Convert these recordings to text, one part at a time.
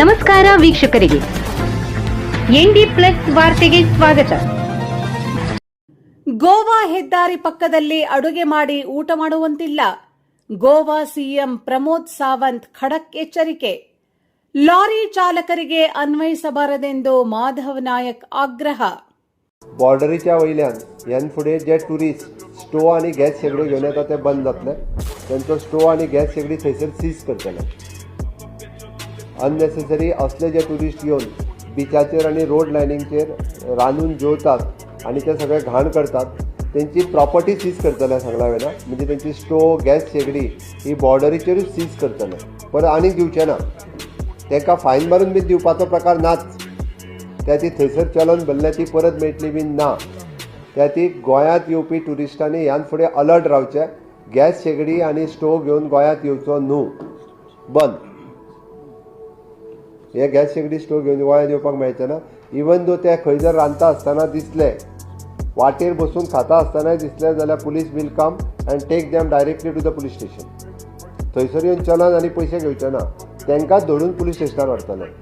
ನಮಸ್ಕಾರ ವೀಕ್ಷಕರಿಗೆ ND plus ವಾರ್ತೆಗೆ ಸ್ವಾಗತ ಗೋವಾ ಹೆದ್ದಾರಿ ಪಕ್ಕದಲ್ಲಿ ಅಡುಗೆ ಮಾಡಿ ಊಟ ಮಾಡುವಂತಿಲ್ಲ ಗೋವಾ ಸಿಎಂ ಪ್ರಮೋದ್ ಸಾವಂತ್ ಖಡಕ್ ಎಚ್ಚರಿಕೆ ಲಾರಿ ಚಾಲಕರಿಗೆ ಅನ್ವಯಿಸಬಾರದೆಂದು ಮಾಧವ್ ನಾಯಕ್ ಆಗ್ರಹ बॉर्डरीच्या वयल्यान ह्यान फुडें जे ट्युरिस्ट स्टोव आनी गॅस शेगड्यो घेवन येता ते बंद जातले तेंचो स्टोव आनी गॅस शेगडी थंयसर सीज करतले अननेसेसरी असले जे ट्युरिस्ट येवन बिचाचेर आनी रोड लायनींगचेर रांदून जेवतात आनी ते सगळे घाण करतात तेंची प्रॉपर्टी सीज करतले सांगला वेळा म्हणजे तेंची स्टोव गॅस शेगडी ही बॉर्डरीचेरूच सीज करतले परत आनीक दिवचे ना. तांकां फायन मारून बी दिवपाचो प्रकार नाच. त्या ती थंयसर चलन भरल्या ती परत मेळटली बीन ना. त्या ती गोंयांत येवपी ट्युरिस्टांनी ह्यान फुडें अलर्ट रावचे गॅस शेगडी आनी स्टोव घेवन गोंयांत येवचो न्हू बंद. हे गॅस शेगडी स्टोव घेवन गोंयांत येवपाक मेळचे ना इवन दो ते खंय जर रांदता आसतना दिसले वाटेर बसून खाता आसतनाय दिसले जाल्यार police will come and take them directly to the police station थंयसर येवन चलन आनी पयशे घेवचे ना तांकांच धरून पुलीस स्टेशनार व्हरतले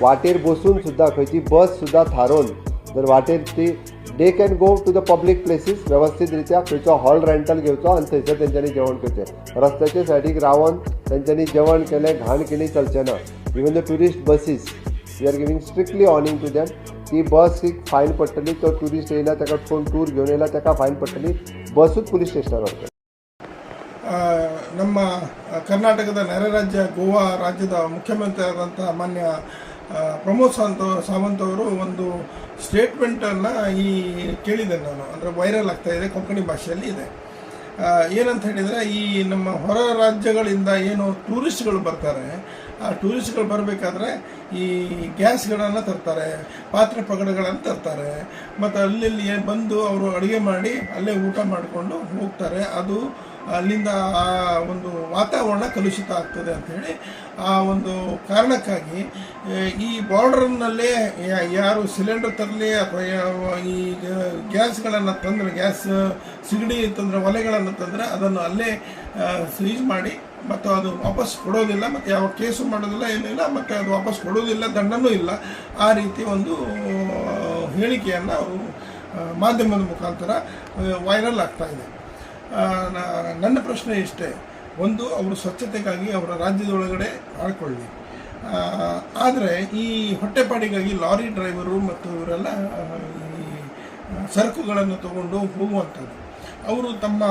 वाटेर बसून सुद्दां खंयची बस सुद्दां थारोवन जर वाटेर ती they can go to the public places वेवस्थीत रित्या खंयचो हॉल रेंटल घेवचो आनी थंयसर तेंच्यांनी जेवण करचें. रस्त्याचे सायडीक रावन तेंच्यांनी जेवण केलें घाण केली चलचें ना. even the tourist buses we are giving strictly warning to them ती बसीक फायन पडटली तो ट्युरिस्ट येयला ताका कोण टूर घेवन येयला ताका फायन पडटली बसूच पुलीस स्टेशनार व्हरतली ಆ, ನಮ್ಮ ಕರ್ನಾಟಕದ ನೆರೆ ರಾಜ್ಯ ಗೋವಾ ರಾಜ್ಯದ ಮುಖ್ಯಮಂತ್ರಿ ಆದಂತಹ ಮಾನ್ಯ ಆ, ಪ್ರಮೋದ್ ಸಾವಂತ್ ಸಾವಂತ್ ಅವರು ಒಂದು ಸ್ಟೇಟ್ಮೆಂಟನ್ನು ಈ ಕೇಳಿದೆ ನಾನು ಅಂದರೆ ವೈರಲ್ ಆಗ್ತಾ ಇದೆ ಕೊಂಕಣಿ ಭಾಷೆಯಲ್ಲಿ ಇದೆ ಆ, ಏನಂತ ಹೇಳಿದರೆ ಈ ನಮ್ಮ ಹೊರ ರಾಜ್ಯಗಳಿಂದ ಏನು ಟೂರಿಸ್ಟ್ಗಳು ಬರ್ತಾರೆ. ಆ ಟೂರಿಸ್ಟ್ಗಳು ಬರಬೇಕಾದ್ರೆ ಈ ಗ್ಯಾಸ್ಗಳನ್ನು ತರ್ತಾರೆ, ಪಾತ್ರೆ ಪಗಡಗಳನ್ನು ತರ್ತಾರೆ. ಮತ್ತು ಅಲ್ಲಿ ಬಂದು ಅವರು ಅಡುಗೆ ಮಾಡಿ ಅಲ್ಲೇ ಊಟ ಮಾಡಿಕೊಂಡು ಹೋಗ್ತಾರೆ. ಅದು ಅಲ್ಲಿಂದ ಆ ಒಂದು ವಾತಾವರಣ ಕಲುಷಿತ ಆಗ್ತದೆ ಅಂಥೇಳಿ ಆ ಒಂದು ಕಾರಣಕ್ಕಾಗಿ ಈ ಬಾರ್ಡ್ರನ್ನಲ್ಲೇ ಯಾರು ಸಿಲಿಂಡರ್ ತರಲಿ ಅಥವಾ ಈ ಗ್ಯಾಸ್ಗಳನ್ನು ತಂದರೆ, ಗ್ಯಾಸ್ ಸಿಗಡಿ ತಂದರೆ, ಒಲೆಗಳನ್ನು ತಂದರೆ ಅದನ್ನು ಅಲ್ಲೇ ಸೀಜ್ ಮಾಡಿ ಮತ್ತು ಅದು ವಾಪಸ್ ಕೊಡೋದಿಲ್ಲ ಮತ್ತು ಯಾವ ಕೇಸು ಮಾಡೋದಿಲ್ಲ, ಏನಿಲ್ಲ ಮತ್ತು ಅದು ವಾಪಸ್ ಕೊಡೋದಿಲ್ಲ, ದಂಡನೂ ಇಲ್ಲ. ಆ ರೀತಿ ಒಂದು ಹೇಳಿಕೆಯನ್ನು ಅವರು ಮಾಧ್ಯಮದ ಮುಖಾಂತರ ವೈರಲ್ ಆಗ್ತಾ ಇದೆ. ನನ್ನ ಪ್ರಶ್ನೆ ಇಷ್ಟೇ. ಒಂದು, ಅವರು ಸ್ವಚ್ಛತೆಗಾಗಿ ಅವರ ರಾಜ್ಯದೊಳಗಡೆ ಆಡ್ಕೊಳ್ಳಿ ಆದರೆ ಈ ಹೊಟ್ಟೆಪಾಡಿಗಾಗಿ ಲಾರಿ ಡ್ರೈವರು ಮತ್ತು ಇವರೆಲ್ಲ ಈ ಸರಕುಗಳನ್ನು ತಗೊಂಡು ಹೋಗುವಂಥದ್ದು. ಅವರು ತಮ್ಮ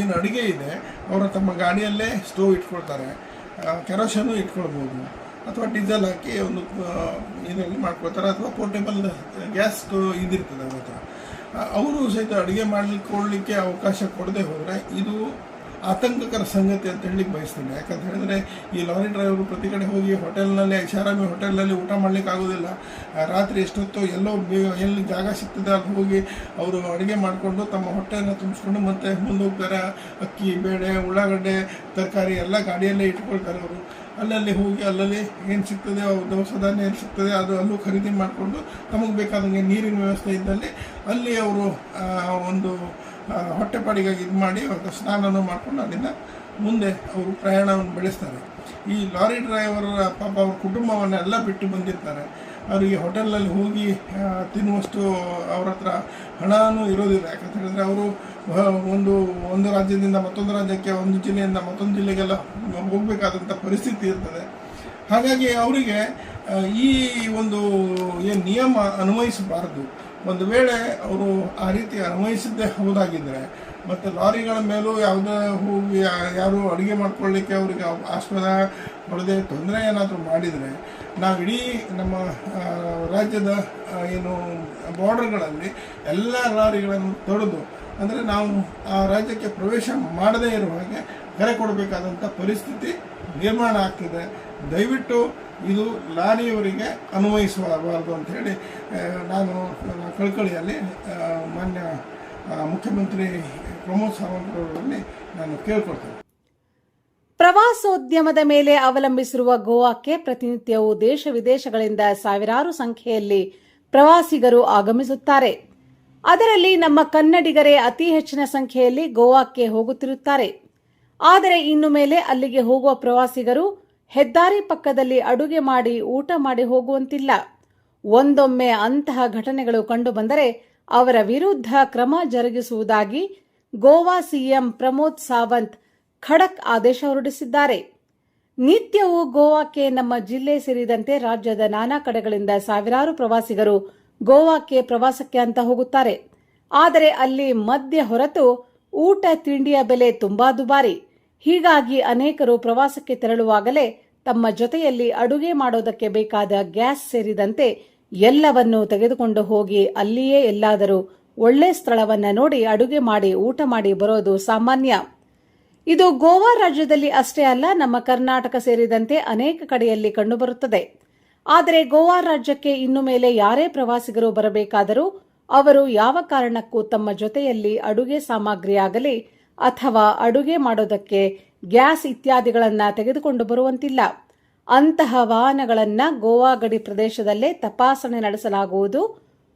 ಏನು ಅಡುಗೆ ಇದೆ, ಅವರು ತಮ್ಮ ಗಾಡಿಯಲ್ಲೇ ಸ್ಟೋವ್ ಇಟ್ಕೊಳ್ತಾರೆ. ಕೆರೋಶನು ಇಟ್ಕೊಳ್ಬೋದು. ಅಥವಾ ಡೀಸೆಲ್ ಹಾಕಿ ಒಂದು ಇದರಲ್ಲಿ ಮಾಡ್ಕೊಳ್ತಾರೆ. ಅಥವಾ ಪೋರ್ಟೇಬಲ್ ಗ್ಯಾಸ್ ಇದಿರ್ತದೆ ಅವತ್ತು ಅವರು ಸಹಿತ ಅಡುಗೆ ಮಾಡಲಿಕ್ಕೆ ಅವಕಾಶ ಕೊಡದೆ ಹೋದರೆ ಇದು ಆತಂಕಕರ ಸಂಗತಿ ಅಂತ ಹೇಳಲಿಕ್ಕೆ ಬಯಸ್ತೇನೆ. ಯಾಕಂತ ಹೇಳಿದ್ರೆ ಈ ಲಾರಿ ಡ್ರೈವರು ಪ್ರತಿ ಕಡೆ ಹೋಗಿ ಹೋಟೆಲ್ನಲ್ಲಿ, ಐಷಾರಾಮಿ ಹೋಟೆಲ್ನಲ್ಲಿ ಊಟ ಮಾಡ್ಲಿಕ್ಕೆ ಆಗೋದಿಲ್ಲ ರಾತ್ರಿ ಎಷ್ಟೊತ್ತು ಎಲ್ಲೋ ಎಲ್ಲಿ ಜಾಗ ಸಿಗ್ತದೆ ಅಲ್ಲಿ ಹೋಗಿ ಅವರು ಅಡುಗೆ ಮಾಡಿಕೊಂಡು ತಮ್ಮ ಹೊಟ್ಟೆಯನ್ನು ತುಂಬಿಸ್ಕೊಂಡು ಮತ್ತೆ ಮುಂದೆ ಹೋಗ್ತಾರೆ ಅಕ್ಕಿ, ಬೇಳೆ, ಉಳ್ಳಾಗಡ್ಡೆ, ತರಕಾರಿ ಎಲ್ಲ ಗಾಡಿಯಲ್ಲೇ ಇಟ್ಕೊಳ್ತಾರೆ ಅವರು. ಅಲ್ಲಲ್ಲಿ ಹೋಗಿ ಅಲ್ಲಲ್ಲಿ ಏನು ಸಿಗ್ತದೆ ಅವು ದವಸ ಧಾನ್ಯ ಏನು ಸಿಗ್ತದೆ ಅದು ಅಲ್ಲೂ ಖರೀದಿ ಮಾಡಿಕೊಂಡು ತಮಗೆ ಬೇಕಾದಂಗೆ ನೀರಿನ ವ್ಯವಸ್ಥೆ ಇದ್ದಲ್ಲಿ ಅಲ್ಲಿ ಅವರು ಒಂದು ಹೊಟ್ಟೆಪಾಡಿಗಾಗಿ ಇದು ಮಾಡಿ ಅವ್ರ ಸ್ನಾನನೂ ಮಾಡಿಕೊಂಡು ಅಲ್ಲಿಂದ ಮುಂದೆ ಅವರು ಪ್ರಯಾಣವನ್ನು ಬೆಳೆಸ್ತಾರೆ. ಈ ಲಾರಿ ಡ್ರೈವರ್, ಪಾಪ ಅವ್ರ ಕುಟುಂಬವನ್ನೆಲ್ಲ ಬಿಟ್ಟು ಬಂದಿರ್ತಾರೆ. ಅವರಿಗೆ ಹೋಟೆಲ್ನಲ್ಲಿ ಹೋಗಿ ತಿನ್ನುವಷ್ಟು ಅವ್ರ ಹತ್ರ ಹಣನೂ ಇರೋದಿಲ್ಲ. ಯಾಕಂತ ಹೇಳಿದ್ರೆ ಅವರು ಒಂದು ಒಂದು ರಾಜ್ಯದಿಂದ ಮತ್ತೊಂದು ರಾಜ್ಯಕ್ಕೆ, ಒಂದು ಜಿಲ್ಲೆಯಿಂದ ಮತ್ತೊಂದು ಜಿಲ್ಲೆಗೆಲ್ಲ ಹೋಗಬೇಕಾದಂಥ ಪರಿಸ್ಥಿತಿ ಇರ್ತದೆ. ಹಾಗಾಗಿ ಅವರಿಗೆ ಈ ಒಂದು, ಏನು ನಿಯಮ ಅನ್ವಯಿಸಬಾರದು. ಒಂದು ವೇಳೆ ಅವರು ಆ ರೀತಿ ಅನ್ವಯಿಸಿದ್ದೇ ಹೌದಾಗಿದ್ದರೆ ಮತ್ತು ಲಾರಿಗಳ ಮೇಲೂ ಯಾವುದೇ ಹೋಗಿ ಯಾರು ಅಡುಗೆ ಮಾಡ್ಕೊಳ್ಳಿಕ್ಕೆ ಅವರಿಗೆ ಆಸ್ಪದ ಕೊಡದೆ ತೊಂದರೆ ಏನಾದರೂ ಮಾಡಿದರೆ ನಾವು ಇಡೀ ನಮ್ಮ ರಾಜ್ಯದ ಏನು ಬಾರ್ಡರ್ಗಳಲ್ಲಿ ಎಲ್ಲ ಲಾರಿಗಳನ್ನು ತೊಡೆದು ಅಂದರೆ ನಾವು ಆ ರಾಜ್ಯಕ್ಕೆ ಪ್ರವೇಶ ಮಾಡದೇ ಇರುವ ಹಾಗೆ ಕರೆ ಕೊಡಬೇಕಾದಂಥ ಪರಿಸ್ಥಿತಿ ನಿರ್ಮಾಣ ಆಗ್ತಿದೆ. ದಯವಿಟ್ಟು ಇದು ಲಾರಿಯವರಿಗೆ ಅನ್ವಯಿಸಬಾರದು ಅಂತ ಹೇಳಿ ನಾನು ಕಳ್ಕಳಿಯಲ್ಲಿ ಮಾನ್ಯ ಮುಖ್ಯಮಂತ್ರಿ ಪ್ರಮೋದ್ ಸಾವಂತ್ ಅವರಲ್ಲಿ ನಾನು ಕೇಳ್ಕೊಳ್ತೇನೆ. ಪ್ರವಾಸೋದ್ಯಮದ ಮೇಲೆ ಅವಲಂಬಿಸಿರುವ ಗೋವಾಕ್ಕೆ ಪ್ರತಿನಿತ್ಯವೂ ದೇಶ ವಿದೇಶಗಳಿಂದ ಸಾವಿರಾರು ಸಂಖ್ಯೆಯಲ್ಲಿ ಪ್ರವಾಸಿಗರು ಆಗಮಿಸುತ್ತಾರೆ. ಅದರಲ್ಲಿ ನಮ್ಮ ಕನ್ನಡಿಗರೇ ಅತಿ ಹೆಚ್ಚಿನ ಸಂಖ್ಯೆಯಲ್ಲಿ ಗೋವಾಕ್ಕೆ ಹೋಗುತ್ತಿರುತ್ತಾರೆ. ಆದರೆ ಇನ್ನು ಮೇಲೆ ಅಲ್ಲಿಗೆ ಹೋಗುವ ಪ್ರವಾಸಿಗರು ಹೆದ್ದಾರಿ ಪಕ್ಕದಲ್ಲಿ ಅಡುಗೆ ಮಾಡಿ ಊಟ ಮಾಡಿ ಹೋಗುವಂತಿಲ್ಲ. ಒಂದೊಮ್ಮೆ ಅಂತಹ ಘಟನೆಗಳು ಕಂಡುಬಂದರೆ ಅವರ ವಿರುದ್ಧ ಕ್ರಮ ಜರುಗಿಸುವುದಾಗಿ ಗೋವಾ ಸಿಎಂ ಪ್ರಮೋದ್ ಸಾವಂತ್ ಖಡಕ್ ಆದೇಶ ಹೊರಡಿಸಿದ್ದಾರೆ. ನಿತ್ಯವೂ ಗೋವಾಕ್ಕೆ ನಮ್ಮ ಜಿಲ್ಲೆ ಸೇರಿದಂತೆ ರಾಜ್ಯದ ನಾನಾ ಕಡೆಗಳಿಂದ ಸಾವಿರಾರು ಪ್ರವಾಸಿಗರು ಗೋವಾಕ್ಕೆ ಪ್ರವಾಸಕ್ಕೆ ಅಂತ ಹೋಗುತ್ತಾರೆ. ಆದರೆ ಅಲ್ಲಿ ಮದ್ಯ ಹೊರತು ಊಟ, ತಿಂಡಿಯ ಬೆಲೆ ತುಂಬಾ ದುಬಾರಿ. ಹೀಗಾಗಿ ಅನೇಕರು ಪ್ರವಾಸಕ್ಕೆ ತೆರಳುವಾಗಲೇ ತಮ್ಮ ಜೊತೆಯಲ್ಲಿ ಅಡುಗೆ ಮಾಡೋದಕ್ಕೆ ಬೇಕಾದ ಗ್ಯಾಸ್ ಸೇರಿದಂತೆ ಎಲ್ಲವನ್ನೂ ತೆಗೆದುಕೊಂಡು ಹೋಗಿ ಅಲ್ಲಿಯೇ ಎಲ್ಲಾದರೂ ಒಳ್ಳೆ ಸ್ಥಳವನ್ನ ನೋಡಿ ಅಡುಗೆ ಮಾಡಿ, ಊಟ ಮಾಡಿ ಬರೋದು ಸಾಮಾನ್ಯ. ಇದು ಗೋವಾ ರಾಜ್ಯದಲ್ಲಿ ಅಷ್ಟೇ ಅಲ್ಲ, ನಮ್ಮ ಕರ್ನಾಟಕ ಸೇರಿದಂತೆ ಅನೇಕ ಕಡೆಯಲ್ಲಿ ಕಂಡುಬರುತ್ತದೆ. ಆದರೆ ಗೋವಾ ರಾಜ್ಯಕ್ಕೆ ಇನ್ನು ಮೇಲೆ ಯಾರೇ ಪ್ರವಾಸಿಗರು ಬರಬೇಕಾದರೂ ಅವರು ಯಾವ ಕಾರಣಕ್ಕೂ ತಮ್ಮ ಜೊತೆಯಲ್ಲಿ ಅಡುಗೆ ಸಾಮಗ್ರಿಯಾಗಲಿ ಅಥವಾ ಅಡುಗೆ ಮಾಡೋದಕ್ಕೆ ಗ್ಯಾಸ್ ಇತ್ಯಾದಿಗಳನ್ನು ತೆಗೆದುಕೊಂಡು ಬರುವಂತಿಲ್ಲ. ಅಂತಹ ವಾಹನಗಳನ್ನು ಗೋವಾ ಗಡಿ ಪ್ರದೇಶದಲ್ಲೇ ತಪಾಸಣೆ ನಡೆಸಲಾಗುವುದು.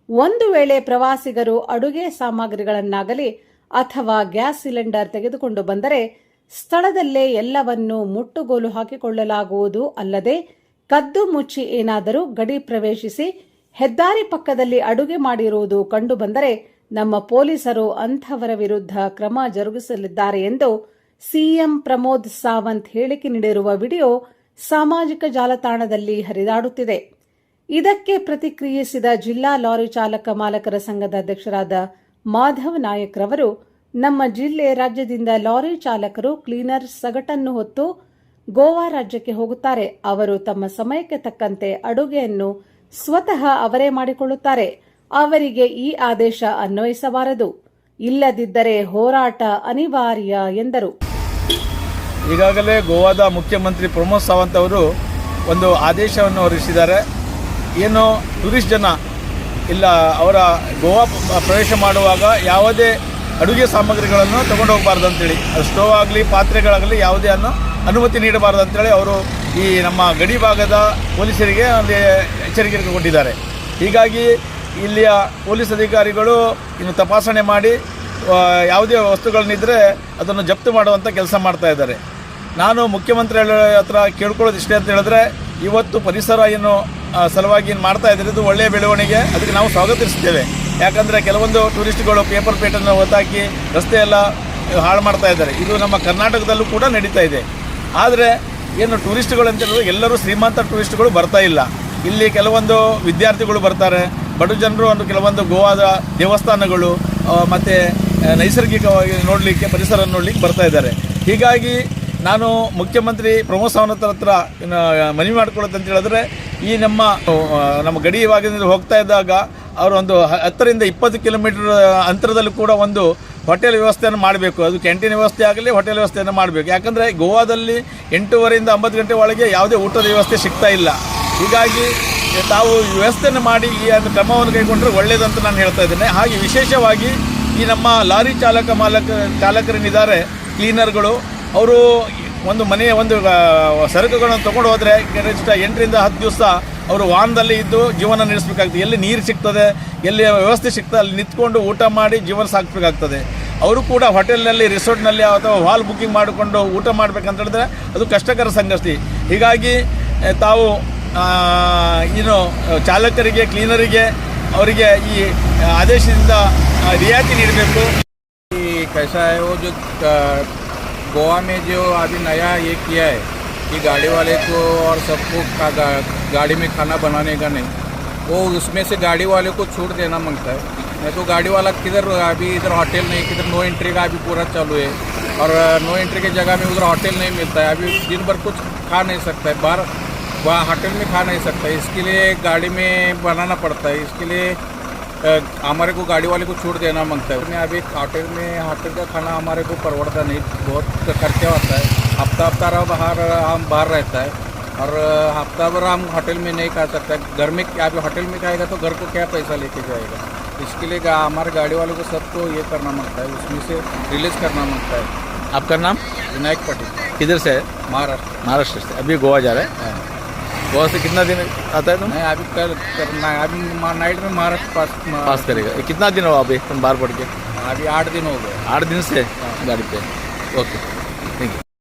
ಒಂದು ವೇಳೆ ಪ್ರವಾಸಿಗರು ಅಡುಗೆ ಸಾಮಗ್ರಿಗಳನ್ನಾಗಲಿ ಅಥವಾ ಗ್ಯಾಸ್ ಸಿಲಿಂಡರ್ ತೆಗೆದುಕೊಂಡು ಬಂದರೆ ಸ್ಥಳದಲ್ಲೇ ಎಲ್ಲವನ್ನೂ ಮುಟ್ಟುಗೋಲು ಹಾಕಿಕೊಳ್ಳಲಾಗುವುದು ಅಲ್ಲದೆ ಕದ್ದು ಮುಚ್ಚಿ ಏನಾದರೂ ಗಡಿ ಪ್ರವೇಶಿಸಿ ಹೆದ್ದಾರಿ ಪಕ್ಕದಲ್ಲಿ ಅಡುಗೆ ಮಾಡಿರುವುದು ಕಂಡುಬಂದರೆ ನಮ್ಮ ಪೊಲೀಸರು ಅಂಥವರ ವಿರುದ್ಧ ಕ್ರಮ ಜರುಗಿಸಲಿದ್ದಾರೆ ಎಂದು ಸಿಎಂ ಪ್ರಮೋದ್ ಸಾವಂತ್ ಹೇಳಿಕೆ ನೀಡಿರುವ ವಿಡಿಯೋ ಸಾಮಾಜಿಕ ಜಾಲತಾಣದಲ್ಲಿ ಹರಿದಾಡುತ್ತಿದೆ. ಇದಕ್ಕೆ ಪ್ರತಿಕ್ರಿಯಿಸಿದ ಜಿಲ್ಲಾ ಲಾರಿ ಚಾಲಕ ಮಾಲಕರ ಸಂಘದ ಅಧ್ಯಕ್ಷರಾದ ಮಾಧವ್ ನಾಯಕ್ ರವರು, ನಮ್ಮ ಜಿಲ್ಲೆ ರಾಜ್ಯದಿಂದ ಲಾರಿ ಚಾಲಕರು ಕ್ಲೀನರ್ ಸಗಟನ್ನು ಹೊತ್ತು ಗೋವಾ ರಾಜ್ಯಕ್ಕೆ ಹೋಗುತ್ತಾರೆ. ಅವರು ತಮ್ಮ ಸಮಯಕ್ಕೆ ತಕ್ಕಂತೆ ಅಡುಗೆಯನ್ನು ಸ್ವತಃ ಅವರೇ ಮಾಡಿಕೊಳ್ಳುತ್ತಾರೆ. ಅವರಿಗೆ ಈ ಆದೇಶ ಅನ್ವಯಿಸಬಾರದು. ಇಲ್ಲದಿದ್ದರೆ ಹೋರಾಟ ಅನಿವಾರ್ಯ ಎಂದರು. ಈಗಾಗಲೇ ಗೋವಾದ ಮುಖ್ಯಮಂತ್ರಿ ಪ್ರಮೋದ್ ಸಾವಂತ್ ಅವರು ಒಂದು ಆದೇಶವನ್ನು ಹೊರಡಿಸಿದ್ದಾರೆ. ಏನು ಟೂರಿಸ್ಟ್ ಜನ ಇಲ್ಲ, ಅವರ ಗೋವಾ ಪ್ರವೇಶ ಮಾಡುವಾಗ ಯಾವುದೇ ಅಡುಗೆ ಸಾಮಗ್ರಿಗಳನ್ನು ತಗೊಂಡು ಹೋಗಬಾರ್ದು ಅಂತೇಳಿ. ಸ್ಟೋವ್ ಆಗಲಿ, ಪಾತ್ರೆಗಳಾಗಲಿ ಯಾವುದೇ ಅನ್ನು ಅನುಮತಿ ನೀಡಬಾರ್ದು ಅಂತೇಳಿ ಅವರು ಈ ನಮ್ಮ ಗಡಿ ಭಾಗದ ಪೊಲೀಸರಿಗೆ ಒಂದು ಎಚ್ಚರಿಕೆ ಕೊಟ್ಟಿದ್ದಾರೆ. ಹೀಗಾಗಿ ಇಲ್ಲಿಯ ಪೊಲೀಸ್ ಅಧಿಕಾರಿಗಳು ಇನ್ನು ತಪಾಸಣೆ ಮಾಡಿ ಯಾವುದೇ ವಸ್ತುಗಳನ್ನಿದ್ದರೆ ಅದನ್ನು ಜಪ್ತು ಮಾಡುವಂಥ ಕೆಲಸ ಮಾಡ್ತಾ ಇದ್ದಾರೆ. ನಾನು ಮುಖ್ಯಮಂತ್ರಿ ಹತ್ರ ಕೇಳ್ಕೊಳ್ಳೋದು ಇಷ್ಟೇ ಅಂತ ಹೇಳಿದ್ರೆ, ಇವತ್ತು ಪರಿಸರ ಏನು ಸಲುವಾಗಿ ಏನು ಮಾಡ್ತಾ ಇದ್ದಾರೆ, ಇದು ಒಳ್ಳೆಯ ಬೆಳವಣಿಗೆ, ಅದಕ್ಕೆ ನಾವು ಸ್ವಾಗತಿಸ್ತೇವೆ ಯಾಕಂದರೆ ಕೆಲವೊಂದು ಟೂರಿಸ್ಟ್ಗಳು ಪೇಪರ್ ಪೇಟನ್ನು ಹೊತ್ತಾಕಿ ರಸ್ತೆ ಎಲ್ಲ ಹಾಳು ಮಾಡ್ತಾ ಇದ್ದಾರೆ. ಇದು ನಮ್ಮ ಕರ್ನಾಟಕದಲ್ಲೂ ಕೂಡ ನಡೀತಾ ಇದೆ. ಆದರೆ ಏನು ಟೂರಿಸ್ಟ್ಗಳು ಅಂತ ಹೇಳಿದ್ರೆ ಎಲ್ಲರೂ ಶ್ರೀಮಂತ ಟೂರಿಸ್ಟ್ಗಳು ಬರ್ತಾ ಇಲ್ಲ. ಇಲ್ಲಿ ಕೆಲವೊಂದು ವಿದ್ಯಾರ್ಥಿಗಳು ಬರ್ತಾರೆ ಬಡ ಜನರು ಒಂದು ಕೆಲವೊಂದು ಗೋವಾದ ದೇವಸ್ಥಾನಗಳು ಮತ್ತು ನೈಸರ್ಗಿಕವಾಗಿ ನೋಡಲಿಕ್ಕೆ ಪರಿಸರ ನೋಡಲಿಕ್ಕೆ ಬರ್ತಾ ಇದ್ದಾರೆ. ಹೀಗಾಗಿ ನಾನು ಮುಖ್ಯಮಂತ್ರಿ ಪ್ರಮೋದ್ ಸಾವಂತ್ ಹತ್ರ ಮನವಿ ಮಾಡ್ಕೊಳ್ಳೋದು ಅಂತ ಹೇಳಿದ್ರೆ, ಈ ನಮ್ಮ ನಮ್ಮ ಗಡಿ ಭಾಗದಿಂದ ಹೋಗ್ತಾ ಇದ್ದಾಗ ಅವರು ಒಂದು ಹತ್ತರಿಂದ ಇಪ್ಪತ್ತು ಕಿಲೋಮೀಟರ್ ಅಂತರದಲ್ಲಿ ಕೂಡ ಒಂದು ಹೋಟೆಲ್ ವ್ಯವಸ್ಥೆಯನ್ನು ಮಾಡಬೇಕು. ಅದು ಕ್ಯಾಂಟೀನ್ ವ್ಯವಸ್ಥೆ ಆಗಲಿ, ಹೋಟೆಲ್ ವ್ಯವಸ್ಥೆಯನ್ನು ಮಾಡಬೇಕು. ಯಾಕಂದರೆ ಗೋವಾದಲ್ಲಿ ಎಂಟೂವರೆಯಿಂದ ಒಂಬತ್ತು ಗಂಟೆ ಒಳಗೆ ಯಾವುದೇ ಊಟದ ವ್ಯವಸ್ಥೆ ಸಿಗ್ತಾ ಇಲ್ಲ. ಹೀಗಾಗಿ ತಾವು ವ್ಯವಸ್ಥೆಯನ್ನು ಮಾಡಿ ಈ ಒಂದು ಕ್ರಮವನ್ನು ಕೈಗೊಂಡರೆ ಒಳ್ಳೆಯದಂತ ನಾನು ಹೇಳ್ತಾ ಇದ್ದೇನೆ. ಹಾಗೆ ವಿಶೇಷವಾಗಿ ಈ ನಮ್ಮ ಲಾರಿ ಚಾಲಕ ಮಾಲಕ ಚಾಲಕರೇನಿದ್ದಾರೆ ಕ್ಲೀನರ್ಗಳು. ಅವರು ಒಂದು ಮನೆಯ ಒಂದು ಸರಕುಗಳನ್ನು ತೊಗೊಂಡು ಹೋದರೆ ಕನಿಷ್ಠ ಎಂಟರಿಂದ ಹತ್ತು ದಿವಸ ಅವರು ವಾಹನದಲ್ಲಿ ಇದ್ದು ಜೀವನ ನಡೆಸಬೇಕಾಗ್ತದೆ. ಎಲ್ಲಿ ನೀರು ಸಿಗ್ತದೆ, ಎಲ್ಲಿ ವ್ಯವಸ್ಥೆ ಸಿಗ್ತದೆ, ಅಲ್ಲಿ ನಿಂತ್ಕೊಂಡು ಊಟ ಮಾಡಿ ಜೀವನ ಸಾಕಬೇಕಾಗ್ತದೆ ಅವರು ಕೂಡ ಹೋಟೆಲ್ನಲ್ಲಿ, ರಿಸೋರ್ಟ್ನಲ್ಲಿ ಅಥವಾ ಹಾಲ್ ಬುಕ್ಕಿಂಗ್ ಮಾಡಿಕೊಂಡು ಊಟ ಮಾಡಬೇಕಂತ ಹೇಳಿದ್ರೆ ಅದು ಕಷ್ಟಕರ ಸಂಗತಿ. ಹೀಗಾಗಿ ತಾವು ಏನು ಚಾಲಕರಿಗೆ ಕ್ಲೀನರಿಗೆ ಅವರಿಗೆ ಈ ಆದೇಶದಿಂದ ಆ, ರಿಯಾಯಿತಿ ನೀಡಬೇಕು कि कैसा है वो जो अ, गोवा में जो अभी नया ये किया है कि गाड़ी वाले को और सबको का, गा, गाड़ी में खाना बनाने का नहीं वो उसमें से गाड़ी वाले को छूट देना मांगता है नहीं तो गाड़ी वाला किधर अभी इधर होटल नहीं किधर नो एंट्री का अभी पूरा चालू है और अ, नो एंट्री की जगह में उधर होटल नहीं मिलता है अभी दिन भर कुछ खा नहीं सकता है बाहर वहाँ होटल में खा नहीं सकता। इसके लिए गाड़ी में बनाना पड़ता है। इसके लिए हमारे को गाड़ी वाले को छूट देना माँगता है। मैं अभी होटल में होटल का खाना हमारे को परवड़ता नहीं। बहुत खर्चा होता है। हफ़्ता हफ़्ता रहा बाहर हम बाहर रहता है। और हफ़्ता भर हम होटल में नहीं खा सकता। घर में क्या अभी होटल में खाएगा तो घर को क्या पैसा लेके जाएगा? इसके लिए हमारे गाड़ी वालों को सबको ये करना माँगता है। उसमें से रिलीज़ करना माँगता है। आपका नाम? विनायक पटेल। किधर से है? महाराष्ट्र। महाराष्ट्र से। अभी गोवा जा रहे हैं। गोवा से कितना दिन आता है तुम? नहीं अभी कल करना है। अभी नाइट में महाराष्ट्र पास पास करेगा। कितना दिन हो अभी तुम बाहर पढ़ के? अभी आठ दिन हो गए। आठ दिन से? गाड़ी पे। ओके। Thank you